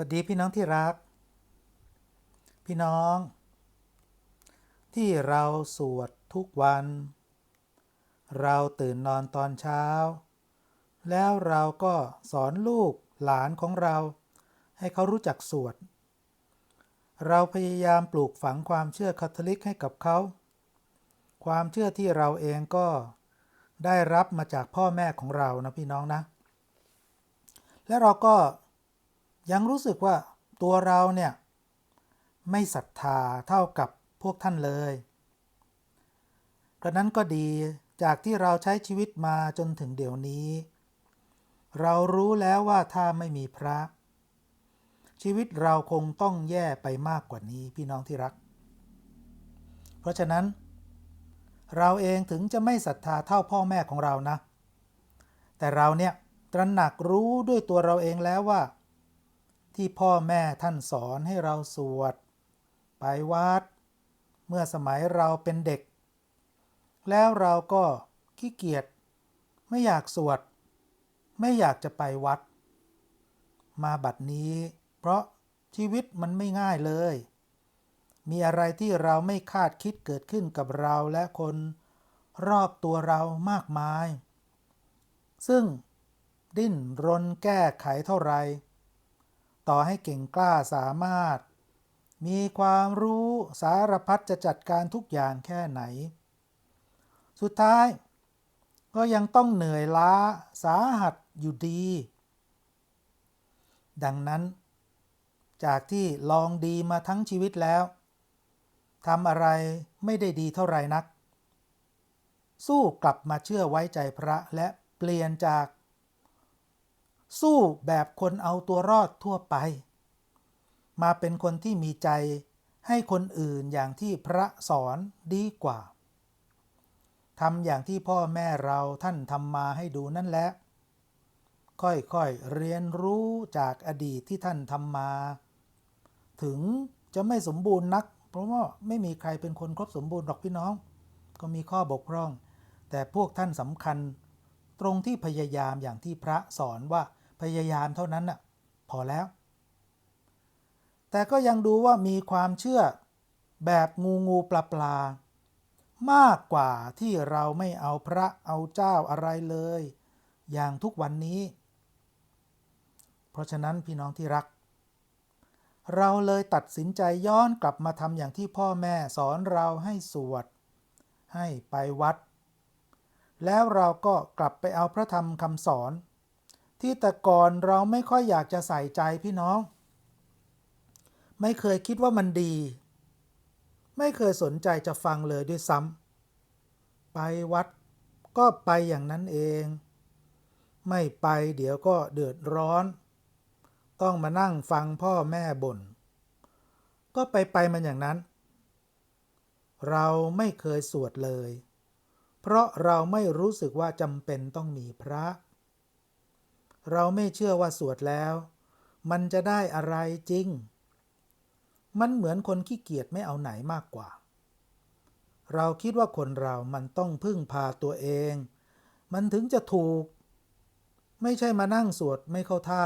วัสดีพี่น้องที่รัก พี่น้อง ที่เราสวดทุกวัน เราตื่นนอนตอนเช้า แล้วเราก็สอนลูกหลานของเรา ให้เขารู้จักสวด เราพยายามปลูกฝังความเชื่อคาทอลิกให้กับเขา ความเชื่อที่เราเองก็ได้รับมาจากพ่อแม่ของเรานะพี่น้องนะ และเราก็ ยังรู้สึกว่าตัวเราเนี่ย ไม่ศรัทธาเท่ากับพวกท่านเลยกระนั้นก็ดีจากที่เราใช้ชีวิตมาจนถึงเดี๋ยวนี้ เรารู้แล้วว่าถ้าไม่มีพระ ชีวิตเราคงต้องแย่ไปมากกว่านี้พี่น้องที่รัก เพราะฉะนั้น เราเองถึงจะไม่ศรัทธาเท่าพ่อแม่ของเรานะ แต่เราเนี่ยตระหนักรู้ด้วยตัวเราเองแล้วว่า ที่พ่อแม่ท่านสอนให้เราสวด ไปวัด เมื่อสมัยเราเป็นเด็ก แล้วเราก็ขี้เกียจไม่อยากสวด ไม่อยากจะไปวัด มาบัดนี้ เพราะชีวิตมันไม่ง่ายเลย มีอะไรที่เราไม่คาดคิดเกิดขึ้นกับเราและคนรอบตัวเรามากมาย ซึ่งดิ้นรนแก้ไขเท่าไร ต่อให้เก่งกล้าสามารถ มีความรู้สารพัดจะจัดการทุกอย่างแค่ไหน สุดท้าย ก็ยังต้องเหนื่อยล้าสาหัสอยู่ดี ดังนั้น จากที่ลองดีมาทั้งชีวิตแล้วทำอะไรไม่ได้ดีเท่าไรนัก สู้กลับมาเชื่อไว้ใจพระและเปลี่ยนจาก สู้แบบคนเอาตัวรอดทั่วไป มาเป็นคนที่มีใจให้คนอื่นอย่างที่พระสอนดีกว่าทำอย่างที่พ่อแม่เราท่านทำมาให้ดูนั่นแหละ ค่อยๆเรียนรู้จากอดีตที่ท่านทำมา ถึงจะไม่สมบูรณ์นัก เพราะว่าไม่มีใครเป็นคนครบสมบูรณ์หรอกพี่น้อง ก็มีข้อบกพร่อง แต่พวกท่านสำคัญ ตรงที่พยายามอย่างที่พระสอนว่า พยายามเท่านั้นน่ะพอแล้ว แต่ก็ยังดูว่ามีความเชื่อแบบงูงูปลาปลามากกว่าที่เราไม่เอาพระเอาเจ้าอะไรเลย อย่างทุกวันนี้ เพราะฉะนั้นพี่น้องที่รัก เราเลยตัดสินใจย้อนกลับมาทำอย่างที่พ่อแม่สอนเราให้สวด ให้ไปวัด แล้วเราก็กลับไปเอาพระธรรมคำสอน ที่แต่ก่อนเราไม่ค่อยอยากจะใส่ใจพี่น้อง ไม่เคยคิดว่ามันดี ไม่เคยสนใจจะฟังเลยด้วยซ้ำไปวัดก็ไปอย่างนั้นเอง ไม่ไปเดี๋ยวก็เดือดร้อน ต้องมานั่งฟังพ่อแม่บน่น ก็ไปไปมันอย่างนั้น เราไม่เคยสวดเลย เพราะเราไม่รู้สึกว่าจำเป็นต้องมีพระ เราไม่เชื่อว่าสวดแล้ว มันจะได้อะไรจริง มันเหมือนคนขี้เกียจไม่เอาไหนมากกว่า เราคิดว่าคนเรามันต้องพึ่งพาตัวเอง มันถึงจะถูก ไม่ใช่มานั่งสวดไม่เข้าท่า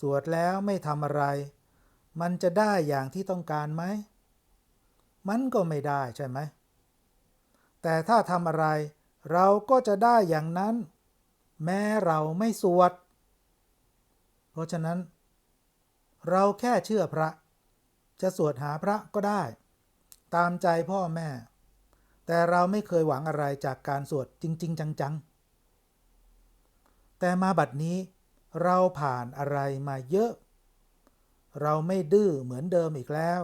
สวดแล้วไม่ทำอะไร มันจะได้อย่างที่ต้องการไหม มันก็ไม่ได้ใช่ไหม แต่ถ้าทำอะไรเราก็จะได้อย่างนั้น แม้เราไม่สวด เพราะฉะนั้น เราแค่เชื่อพระ จะสวดหาพระก็ได้ ตามใจพ่อแม่ แต่เราไม่เคยหวังอะไรจากการสวดจริง ๆ จัง ๆ แต่มาบัดนี้เราผ่านอะไรมาเยอะ เราไม่ดื้อเหมือนเดิมอีกแล้ว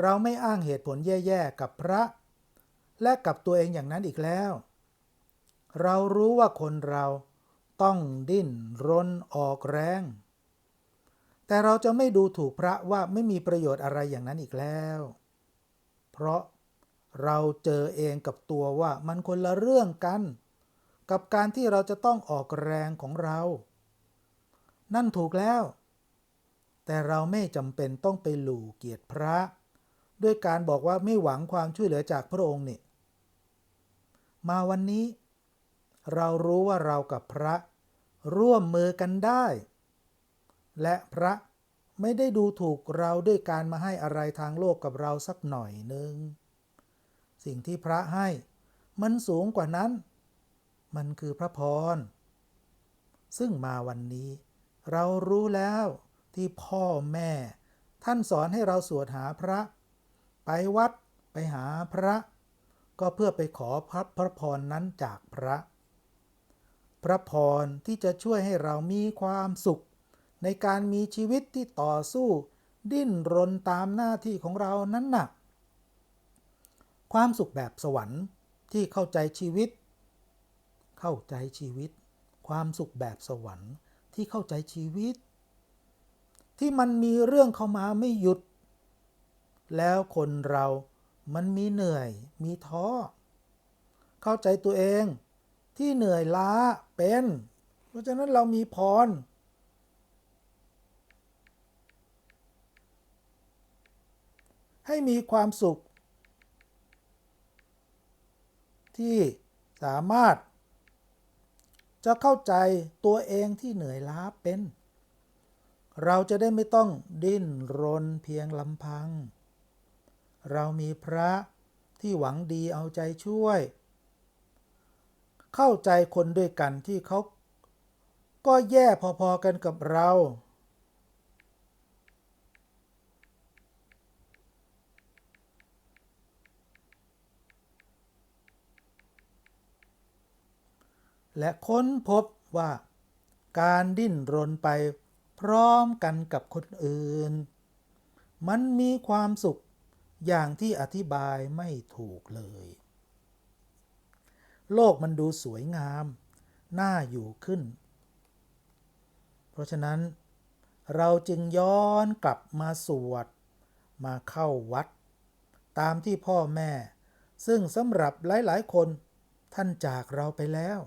เราไม่อ้างเหตุผลแย่ ๆ กับพระ และกับตัวเองอย่างนั้นอีกแล้ว เรารู้ว่าคนเราต้องดิ้นรนออกแรง แต่เราจะไม่ดูถูกพระว่าไม่มีประโยชน์อะไรอย่างนั้นอีกแล้ว เพราะเราเจอเองกับตัวว่ามันคนละเรื่องกัน กับการที่เราจะต้องออกแรงของเรา นั่นถูกแล้ว แต่เราไม่จำเป็นต้องไปหลู่เกียรติพระ ด้วยการบอกว่าไม่หวังความช่วยเหลือจากพระองค์นี่มาวันนี้ เรารู้ว่าเรากับพระ ร่วมมือกันได้ และพระไม่ได้ดูถูกเราด้วยการมาให้อะไรทางโลกกับเราสักหน่อยหนึ่งสิ่งที่พระให้มันสูงกว่านั้น มันคือพระพร ซึ่งมาวันนี้ เรารู้แล้วที่พ่อแม่ ท่านสอนให้เราสวดหาพระ ไปวัดไปหาพระ ก็เพื่อไปขอพระพระพรนั้นจากพระ พระพรที่จะช่วยให้เรามีความสุข ในการมีชีวิตที่ต่อสู้ ดิ้นรนตามหน้าที่ของเรานั้นหนักความสุขแบบสวรรค์ที่เข้าใจชีวิต เข้าใจชีวิต ความสุขแบบสวรรค์ที่เข้าใจชีวิต ที่มันมีเรื่องเข้ามาไม่หยุด แล้วคนเรามันมีเหนื่อย มีท้อ เข้าใจตัวเอง ที่เหนื่อยล้าเป็น เพราะฉะนั้นเรามีพร ให้มีความสุข ที่สามารถ จะเข้าใจตัวเองที่เหนื่อยล้าเป็น เราจะได้ไม่ต้องดิ้นรนเพียงลำพัง เรามีพระที่หวังดีเอาใจช่วย เข้าใจคนด้วยกันที่เขาก็แย่พอๆกันกับเรา และค้นพบว่าการดิ้นรนไปพร้อมกันกับคนอื่น มันมีความสุขอย่างที่อธิบายไม่ถูกเลย โลกมันดูสวยงาม น่าอยู่ขึ้น เพราะฉะนั้น เราจึงย้อนกลับมาสวด มาเข้าวัด ตามที่พ่อแม่ ซึ่งสำหรับหลาย ๆ คนท่านจากเราไปแล้ว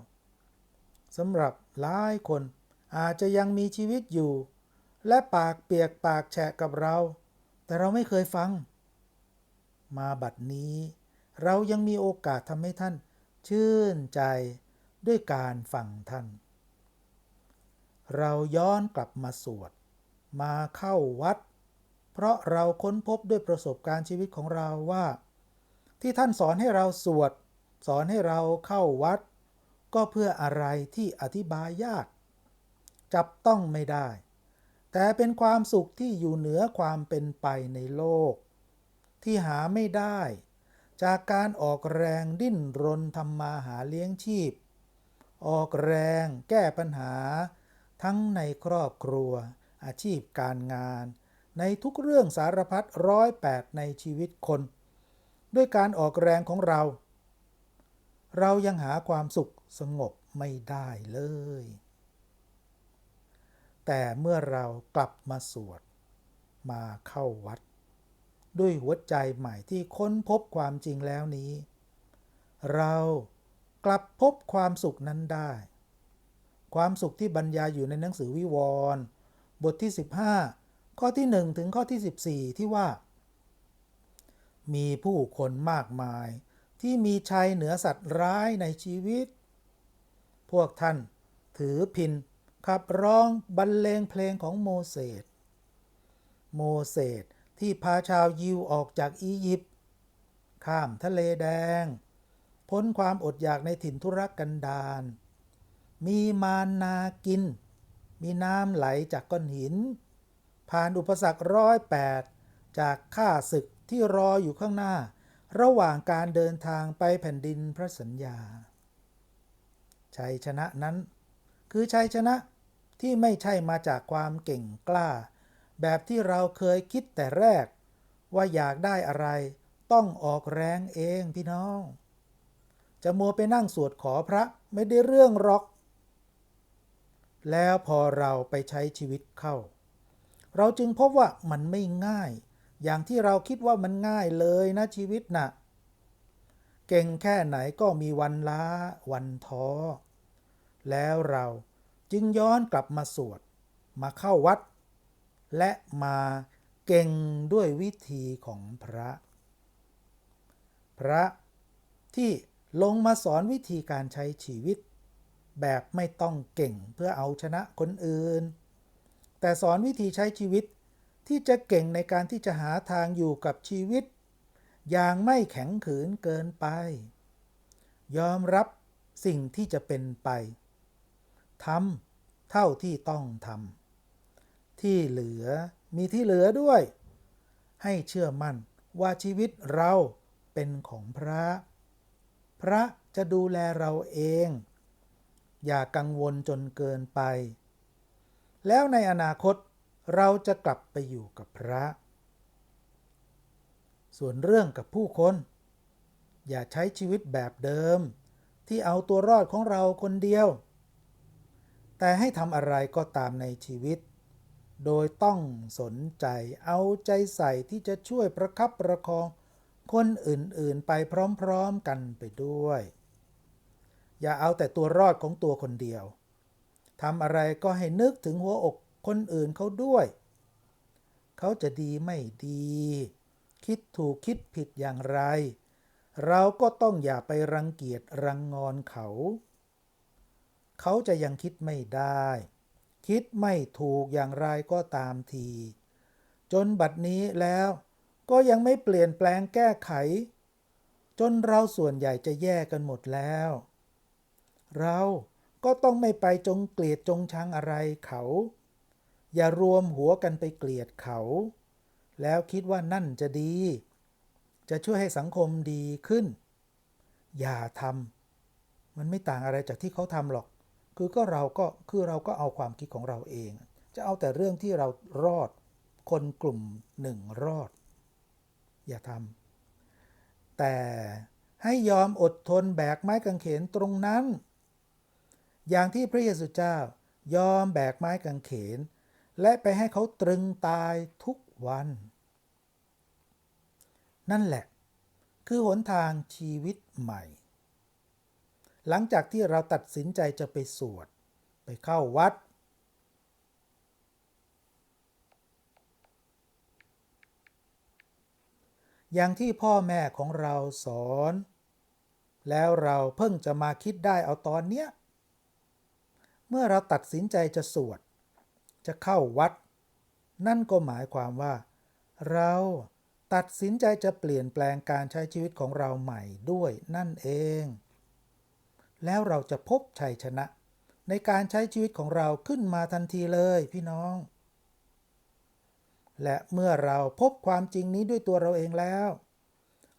สำหรับหลายคนอาจจะยังมีชีวิตอยู่ และปากเปียกปากแฉะกับเรา แต่เราไม่เคยฟัง มาบัดนี้ เรายังมีโอกาสทำให้ท่าน ชื่นใจด้วยการฟังท่าน เราย้อนกลับมาสวด มาเข้าวัด เพราะเราค้นพบด้วยประสบการณ์ชีวิตของเราว่า ที่ท่านสอนให้เราสวด สอนให้เราเข้าวัด ก็เพื่ออะไรที่อธิบายยาก จับต้องไม่ได้ แต่เป็นความสุขที่อยู่เหนือความเป็นไปในโลก ที่หาไม่ได้ จากการออกแรงดิ้นรนทำมาหาเลี้ยงชีพ ออกแรงแก้ปัญหา ทั้งในครอบครัว อาชีพการงาน ในทุกเรื่องสารพัดร้อยแปดในชีวิตคน ด้วยการออกแรงของเรา เรายังหาความสุขสงบไม่ได้เลย แต่เมื่อเรากลับมาสวด มาเข้าวัด ด้วยหัวใจใหม่ที่ค้นพบความจริงแล้วนี้ เรากลับพบความสุขนั้นได้ ความสุขที่บรรยายอยู่ในหนังสือวิวรณ์บทที่ 15 ข้อที่ 1 ถึงข้อที่ 14 ที่ว่า มีผู้คนมากมาย ที่มีชัยเหนือสัตว์ร้ายในชีวิต พวกท่านถือพินขับร้องบรรเลงเพลงของโมเสส โมเสส ที่พาชาวยิวออกจากอียิปต์ข้ามทะเลแดง พ้นความอดอยากในถิ่นทุรกันดารมีมานากิน มีน้ำไหลจากก้อนหิน ผ่านอุปสรรคร้อยแปดจากข้าศึกที่รออยู่ข้างหน้า ระหว่างการเดินทางไปแผ่นดินพระสัญญา ชัยชนะนั้น คือชัยชนะที่ไม่ใช่มาจากความเก่งกล้า แบบที่เราเคยคิดแต่แรก ว่าอยากได้อะไรต้องออกแรงเองพี่น้อง จะมัวไปนั่งสวดขอพระไม่ได้เรื่องหรอก แล้วพอเราไปใช้ชีวิตเข้า เราจึงพบว่ามันไม่ง่าย อย่างที่เราคิดว่ามันง่ายเลยนะชีวิตนะ่ะ เก่งแค่ไหนก็มีวันล้าวันท้อ แล้วเราจึงย้อนกลับมาสวด มาเข้าวัด และมาเก่งด้วยวิธีของพระ พระที่ลงมาสอนวิธีการใช้ชีวิต แบบไม่ต้องเก่งเพื่อเอาชนะคนอื่น แต่สอนวิธีใช้ชีวิตที่จะเก่งในการที่จะหาทางอยู่กับชีวิต อย่างไม่แข็งขืนเกินไป ยอมรับสิ่งที่จะเป็นไปทำเท่าที่ต้องทำ ที่เหลือมีที่เหลือด้วย ให้เชื่อมั่นว่าชีวิตเราเป็นของพระ พระจะดูแลเราเอง อย่ากังวลจนเกินไป แล้วในอนาคตเราจะกลับไปอยู่กับพระ ส่วนเรื่องกับผู้คน อย่าใช้ชีวิตแบบเดิม ที่เอาตัวรอดของเราคนเดียว แต่ให้ทำอะไรก็ตามในชีวิต โดยต้องสนใจเอาใจใส่ที่จะช่วยประคับประคอง คนอื่นๆไปพร้อมๆกันไปด้วย อย่าเอาแต่ตัวรอดของตัวคนเดียวทำอะไรก็ให้นึกถึงหัวอกคนอื่นเขาด้วย เขาจะดีไม่ดี คิดถูกคิดผิดอย่างไร เราก็ต้องอย่าไปรังเกียจรังงอนเขา เขาจะยังคิดไม่ได้ คิดไม่ถูกอย่างไรก็ตามที จนบัดนี้แล้วก็ยังไม่เปลี่ยนแปลงแก้ไข จนเราส่วนใหญ่จะแย่กันหมดแล้ว เราก็ต้องไม่ไปจงเกลียดจงชังอะไรเขา อย่ารวมหัวกันไปเกลียดเขา แล้วคิดว่านั่นจะดี จะช่วยให้สังคมดีขึ้น อย่าทำมันไม่ต่างอะไรจากที่เขาทำหรอก คือก็เราก็คือเราก็เอาความคิดของเราเอง จะเอาแต่เรื่องที่เรารอด คนกลุ่มหนึ่งรอด อย่าทำแต่ให้ยอมอดทนแบกไม้กางเขนตรงนั้น อย่างที่พระเยซูเจ้ายอมแบกไม้กางเขน และไปให้เขาตรึงตายทุกวัน นั่นแหละ คือหนทางชีวิตใหม่ หลังจากที่เราตัดสินใจจะไปสวด ไปเข้าวัด อย่างที่พ่อแม่ของเราสอน แล้วเราเพิ่งจะมาคิดได้เอาตอนเนี้ย เมื่อเราตัดสินใจจะสวด จะเข้าวัด นั่นก็หมายความว่า เราตัดสินใจจะเปลี่ยนแปลงการใช้ชีวิตของเราใหม่ด้วยนั่นเอง แล้วเราจะพบชัยชนะ ในการใช้ชีวิตของเราขึ้นมาทันทีเลยพี่น้อง และเมื่อเราพบความจริงนี้ด้วยตัวเราเองแล้ว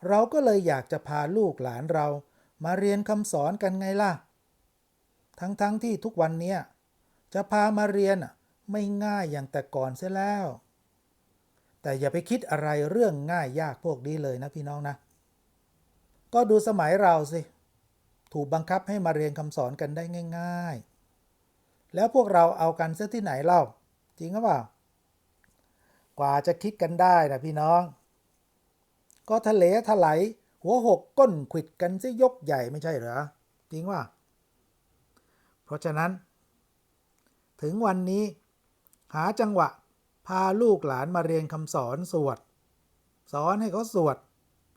เราก็เลยอยากจะพาลูกหลานเรามาเรียนคำสอนกันไงล่ะ ทั้งๆทที่ทุกวันนี้จะพามาเรียนไม่ง่ายอย่างแต่ก่อนเสียแล้ว แต่อย่าไปคิดอะไรเรื่องง่ายยากพวกนี้เลยนะพี่น้องนะ ก็ดูสมัยเราสิ ถูกบังคับให้มาเรียนคำสอนกันได้ง่าย ๆ แล้วพวกเราเอากันเสียที่ไหนเล่า จริงหรือเปล่า กว่าจะคิดกันได้นะพี่น้อง ก็ทะเลถลายหัวหกก้นขิดกันซะยกใหญ่ไม่ใช่เหรอ จริงว่า เพราะฉะนั้น ถึงวันนี้ หาจังหวะ พาลูกหลานมาเรียนคำสอนสวด สอนให้เขาสวด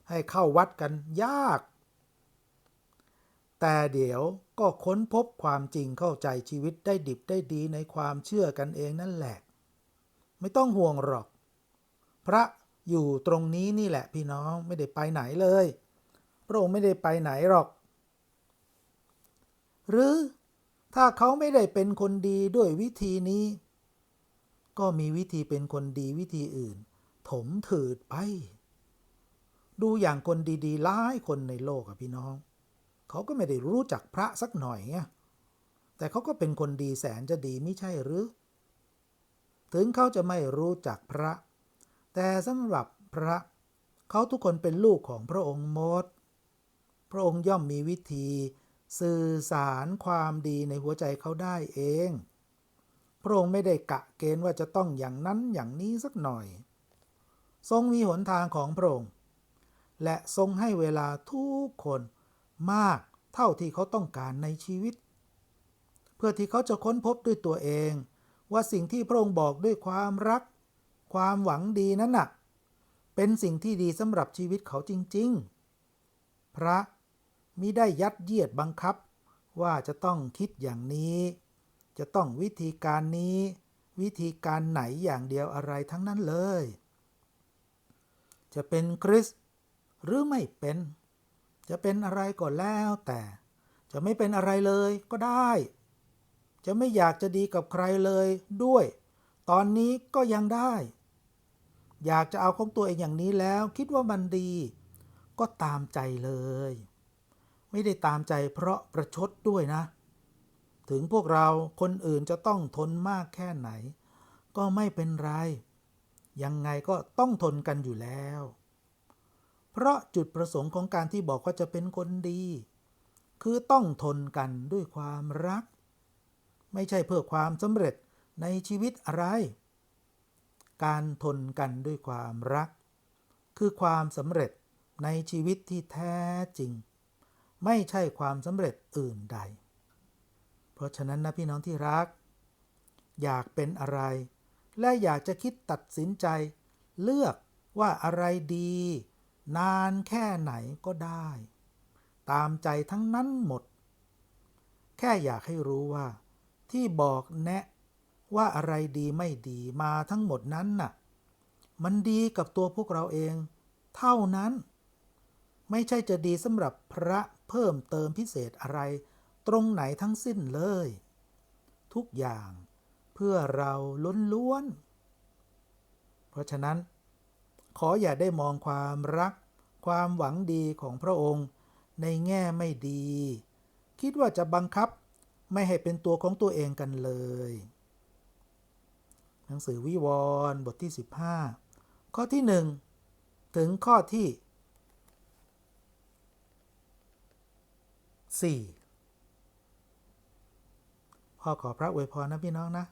ให้เข้าวัดกันยาก แต่เดี๋ยวก็ค้นพบความจริงเข้าใจชีวิตได้ดิบได้ดีในความเชื่อกันเองนั่นแหละ ไม่ต้องห่วงหรอก พระอยู่ตรงนี้นี่แหละพี่น้องไม่ได้ไปไหนเลย พระองค์ไม่ได้ไปไหนหรอก หรือถ้าเขาไม่ได้เป็นคนดีด้วยวิธีนี้ ก็มีวิธีเป็นคนดีวิธีอื่น ถมถืดไป ดูอย่างคนดีๆหลายคนในโลกอะพี่น้อง เขาก็ไม่ได้รู้จักพระสักหน่อยไงแต่เขาก็เป็นคนดีแสนจะดีไม่ใช่หรือ ถึงเขาจะไม่รู้จักพระ แต่สำหรับพระ เขาทุกคนเป็นลูกของพระองค์หมด พระองค์ย่อมมีวิธี สื่อสารความดีในหัวใจเขาได้เอง พระองค์ไม่ได้กะเกณฑ์ว่าจะต้องอย่างนั้นอย่างนี้สักหน่อย ทรงมีหนทางของพระองค์ และทรงให้เวลาทุกคน มากเท่าที่เขาต้องการในชีวิต เพื่อที่เขาจะค้นพบด้วยตัวเอง ว่าสิ่งที่พระองค์บอกด้วยความรัก ความหวังดีนั้นน่ะเป็นสิ่งที่ดีสำหรับชีวิตเขาจริง ๆ พระมิได้ยัดเยียดบังคับ ว่าจะต้องคิดอย่างนี้ จะต้องวิธีการนี้ วิธีการไหนอย่างเดียวอะไรทั้งนั้นเลย จะเป็นคริสหรือไม่เป็น จะเป็นอะไรก็แล้วแต่ จะไม่เป็นอะไรเลยก็ได้ จะไม่อยากจะดีกับใครเลยด้วย ตอนนี้ก็ยังได้ อยากจะเอาของตัวเองอย่างนี้แล้วคิดว่ามันดี ก็ตามใจเลย ไม่ได้ตามใจเพราะประชดด้วยนะ ถึงพวกเราคนอื่นจะต้องทนมากแค่ไหน ก็ไม่เป็นไร ยังไงก็ต้องทนกันอยู่แล้ว เพราะจุดประสงค์ของการที่บอกว่าจะเป็นคนดี คือต้องทนกันด้วยความรัก ไม่ใช่เพื่อความสำเร็จในชีวิตอะไร การทนกันด้วยความรัก คือความสำเร็จในชีวิตที่แท้จริง ไม่ใช่ความสำเร็จอื่นใด เพราะฉะนั้นนะพี่น้องที่รัก อยากเป็นอะไร และอยากจะคิดตัดสินใจ เลือกว่าอะไรดี นานแค่ไหนก็ได้ ตามใจทั้งนั้นหมด แค่อยากให้รู้ว่า ที่บอกแนะว่าอะไรดีไม่ดีมาทั้งหมดนั้นน่ะ มันดีกับตัวพวกเราเอง เท่านั้น ไม่ใช่จะดีสำหรับพระเพิ่มเติมพิเศษอะไร ตรงไหนทั้งสิ้นเลย ทุกอย่างเพื่อเราล้วนๆเพราะฉะนั้น ขออย่าได้มองความรัก ความหวังดีของพระองค์ในแง่ไม่ดี คิดว่าจะบังคับไม่ให้เป็นตัวของตัวเองกันเลย หนังสือวิวรณ์บทที่ 15 ข้อที่ 1 ถึงข้อที่ 4 พ่อขอพระอวยพรนะพี่น้องนะ